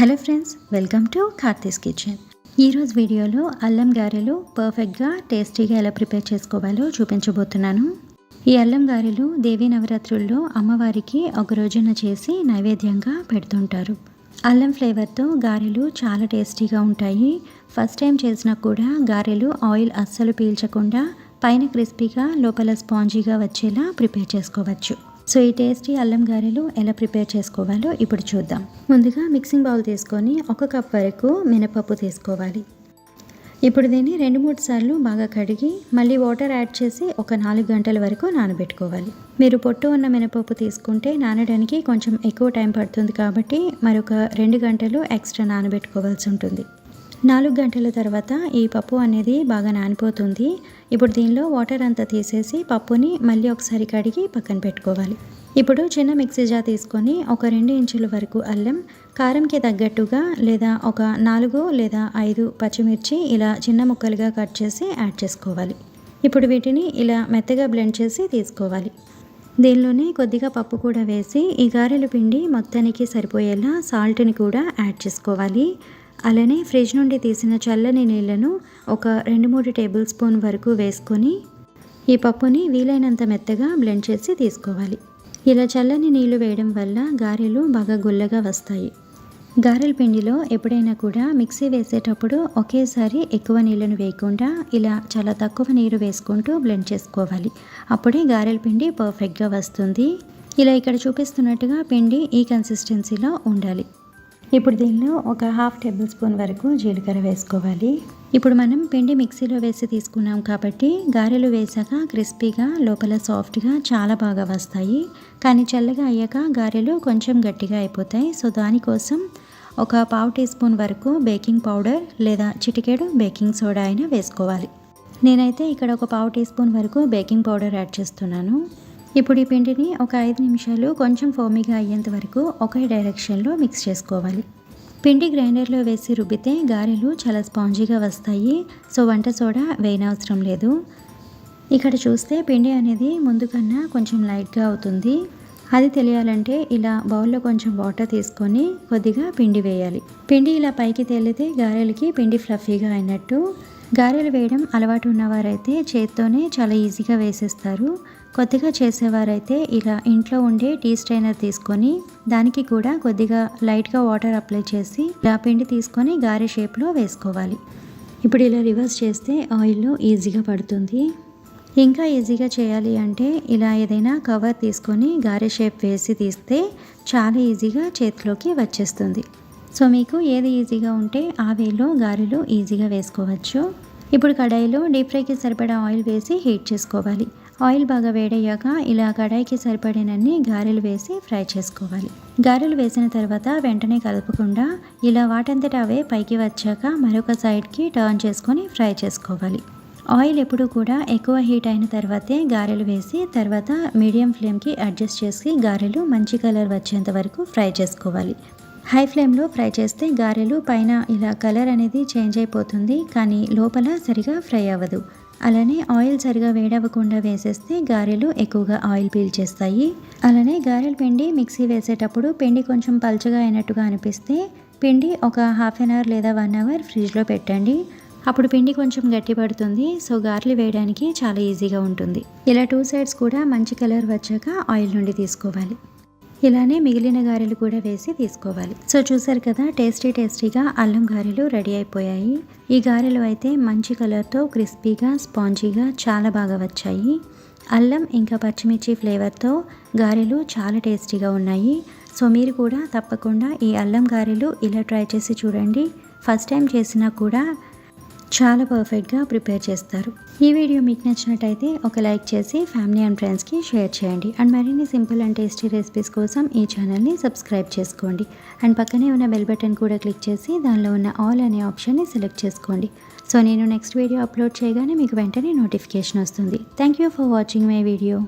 Hello friends welcome to Karthi's kitchen. ఈరోజు వీడియోలో అల్లం గారెలు పర్ఫెక్ట్గా టేస్టీగా ఎలా ప్రిపేర్ చేసుకోవాలో చూపించబోతున్నాను. ఈ అల్లం గారెలు దేవీ నవరాత్రుల్లో అమ్మవారికి ఒక రోజున చేసి నైవేద్యంగా పెడుతుంటారు. అల్లం ఫ్లేవర్తో గారెలు చాలా టేస్టీగా ఉంటాయి. ఫస్ట్ టైం చేసినా కూడా గారెలు ఆయిల్ అస్సలు పీల్చకుండా పైన క్రిస్పీగా లోపల స్పాంజీగా వచ్చేలా ప్రిపేర్ చేసుకోవచ్చు. సో ఈ టేస్టీ అల్లం గారెలు ఎలా ప్రిపేర్ చేసుకోవాలో ఇప్పుడు చూద్దాం. ముందుగా మిక్సింగ్ బౌల్ తీసుకొని ఒక కప్ వరకు మినపప్పు తీసుకోవాలి. ఇప్పుడు దీన్ని రెండు మూడు సార్లు బాగా కడిగి మళ్ళీ వాటర్ యాడ్ చేసి ఒక నాలుగు గంటల వరకు నానబెట్టుకోవాలి. మీరు పొట్టు ఉన్న మినపప్పు తీసుకుంటే నానడానికి కొంచెం ఎక్కువ టైం పడుతుంది కాబట్టి మరొక రెండు గంటలు ఎక్స్ట్రా నానబెట్టుకోవాల్సి ఉంటుంది. నాలుగు గంటల తర్వాత ఈ పప్పు అనేది బాగా నానిపోతుంది. ఇప్పుడు దీనిలో వాటర్ అంతా తీసేసి పప్పుని మళ్ళీ ఒకసారి కడిగి పక్కన పెట్టుకోవాలి. ఇప్పుడు చిన్న మిక్సీ జార్ తీసుకొని ఒక రెండు ఇంచుల వరకు అల్లం కారంకి తగ్గట్టుగా లేదా ఒక నాలుగు లేదా ఐదు పచ్చిమిర్చి ఇలా చిన్న ముక్కలుగా కట్ చేసి యాడ్ చేసుకోవాలి. ఇప్పుడు వీటిని ఇలా మెత్తగా బ్లెండ్ చేసి తీసుకోవాలి. దీనిలోనే కొద్దిగా పప్పు కూడా వేసి ఈ గారెల పిండి మొత్తానికి సరిపోయేలా సాల్ట్ని కూడా యాడ్ చేసుకోవాలి. అలానే ఫ్రిడ్జ్ నుండి తీసిన చల్లని నీళ్ళను ఒక రెండు మూడు టేబుల్ స్పూన్ వరకు వేసుకొని ఈ పప్పుని వీలైనంత మెత్తగా బ్లెండ్ చేసి తీసుకోవాలి. ఇలా చల్లని నీళ్ళు వేయడం వల్ల గారెలు బాగా గుల్లగా వస్తాయి. గారెల పిండిలో ఎప్పుడైనా కూడా మిక్సీ వేసేటప్పుడు ఒకేసారి ఎక్కువ నీళ్ళను వేయకుండా ఇలా చాలా తక్కువ నీరు వేసుకుంటూ బ్లెండ్ చేసుకోవాలి. అప్పుడే గారెల పిండి పర్ఫెక్ట్గా వస్తుంది. ఇలా ఇక్కడ చూపిస్తున్నట్టుగా పిండి ఈ కన్సిస్టెన్సీలో ఉండాలి. ఇప్పుడు దీనిలో ఒక హాఫ్ టేబుల్ స్పూన్ వరకు జీలకర్ర వేసుకోవాలి. ఇప్పుడు మనం పిండి మిక్సీలో వేసి తీసుకున్నాం కాబట్టి గారెలు వేసాక క్రిస్పీగా లోపల సాఫ్ట్గా చాలా బాగా వస్తాయి. కానీ చల్లగా అయ్యాక గారెలు కొంచెం గట్టిగా అయిపోతాయి. సో దానికోసం ఒక పావు టీ స్పూన్ వరకు బేకింగ్ పౌడర్ లేదా చిటికెడు బేకింగ్ సోడా అయినా వేసుకోవాలి. నేనైతే ఇక్కడ ఒక పావు టీ స్పూన్ వరకు బేకింగ్ పౌడర్ యాడ్ చేస్తున్నాను. ఇప్పుడు ఈ పిండిని ఒక ఐదు నిమిషాలు కొంచెం ఫోమీగా అయ్యేంత వరకు ఒకే డైరెక్షన్లో మిక్స్ చేసుకోవాలి. పిండి గ్రైండర్లో వేసి రుబ్బితే గారెలు చాలా స్పాంజీగా వస్తాయి. సో వంట సోడా వేయనవసరం లేదు. ఇక్కడ చూస్తే పిండి అనేది ముందు కన్నా కొంచెం లైట్గా అవుతుంది. అది తెలియాలంటే ఇలా బౌల్లో కొంచెం వాటర్ తీసుకొని కొద్దిగా పిండి వేయాలి. పిండి ఇలా పైకి తేలితే గారెలకి పిండి ఫ్లఫీగా అయినట్టు గారెలు వేయడం అలవాటు ఉన్నవారైతే చేత్తోనే చాలా ఈజీగా వేసేస్తారు. కొద్దిగా చేసేవారైతే ఇలా ఇంట్లో ఉండే టీ స్ట్రైనర్ తీసుకొని దానికి కూడా కొద్దిగా లైట్గా వాటర్ అప్లై చేసి ఇలా పిండి తీసుకొని గారె షేప్లో వేసుకోవాలి. ఇప్పుడు ఇలా రివర్స్ చేస్తే ఆయిల్ ఈజీగా పడుతుంది. ఇంకా ఈజీగా చేయాలి అంటే ఇలా ఏదైనా కవర్ తీసుకొని గారె షేప్ వేసి తీస్తే చాలా ఈజీగా చేతిలోకి వచ్చేస్తుంది. సో మీకు ఏది ఈజీగా ఉంటే ఆ వేలో గారెలు ఈజీగా వేసుకోవచ్చు. ఇప్పుడు కడాయిలో డీప్ ఫ్రైకి సరిపడా ఆయిల్ వేసి హీట్ చేసుకోవాలి. ఆయిల్ బాగా వేడయ్యాక ఇలా కడాయికి సరిపడినన్ని గారెలు వేసి ఫ్రై చేసుకోవాలి. గారెలు వేసిన తర్వాత వెంటనే కలపకుండా ఇలా వాటంతట అవే పైకి వచ్చాక మరొక సైడ్కి టర్న్ చేసుకొని ఫ్రై చేసుకోవాలి. ఆయిల్ ఎప్పుడు కూడా ఎక్కువ హీట్ అయిన తర్వాతే గారెలు వేసి తర్వాత మీడియం ఫ్లేమ్కి అడ్జస్ట్ చేసి గారెలు మంచి కలర్ వచ్చేంత వరకు ఫ్రై చేసుకోవాలి. హై ఫ్లేమ్లో ఫ్రై చేస్తే గారెలు పైన ఇలా కలర్ అనేది చేంజ్ అయిపోతుంది కానీ లోపల సరిగా ఫ్రై అవ్వదు. అలానే ఆయిల్ సరిగా వేడవ్వకుండా వేసేస్తే గారెలు ఎక్కువగా ఆయిల్ పీల్చేస్తాయి అలానే గారెల పిండి మిక్సీ వేసేటప్పుడు పిండి కొంచెం పల్చగా అయినట్టుగా అనిపిస్తే పిండి ఒక హాఫ్ అన్ అవర్ లేదా వన్ అవర్ ఫ్రిడ్జ్లో పెట్టండి. అప్పుడు పిండి కొంచెం గట్టి పడుతుంది సో గారెలు వేయడానికి చాలా ఈజీగా ఉంటుంది. ఇలా టూ సైడ్స్ కూడా మంచి కలర్ వచ్చాక ఆయిల్ నుండి తీసుకోవాలి. ఇలానే మిగిలిన గారెలు కూడా వేసి తీసుకోవాలి. సో చూసారు కదా టేస్టీ టేస్టీగా అల్లం గారెలు రెడీ అయిపోయాయి. ఈ గారెలు అయితే మంచి కలర్తో క్రిస్పీగా స్పాంజీగా చాలా బాగా వచ్చాయి. అల్లం ఇంకా పచ్చిమిర్చి ఫ్లేవర్తో గారెలు చాలా టేస్టీగా ఉన్నాయి. సో మీరు కూడా తప్పకుండా ఈ అల్లం గారెలు ఇలా ట్రై చేసి చూడండి. ఫస్ట్ టైం చేసినా కూడా చాలా పర్ఫెక్ట్గా ప్రిపేర్ చేస్తారు. ఈ వీడియో మీకు నచ్చినట్టయితే ఒక లైక్ చేసి ఫ్యామిలీ అండ్ ఫ్రెండ్స్కి షేర్ చేయండి. అండ్ మరిన్ని సింపుల్ అండ్ టేస్టీ రెసిపీస్ కోసం ఈ ఛానల్ని సబ్స్క్రైబ్ చేసుకోండి. అండ్ పక్కనే ఉన్న బెల్ బటన్ కూడా క్లిక్ చేసి దానిలో ఉన్న ఆల్ అనే ఆప్షన్ని సెలెక్ట్ చేసుకోండి. సో నేను నెక్స్ట్ వీడియో అప్లోడ్ చేయగానే మీకు వెంటనే నోటిఫికేషన్ వస్తుంది. Thank you for watching my video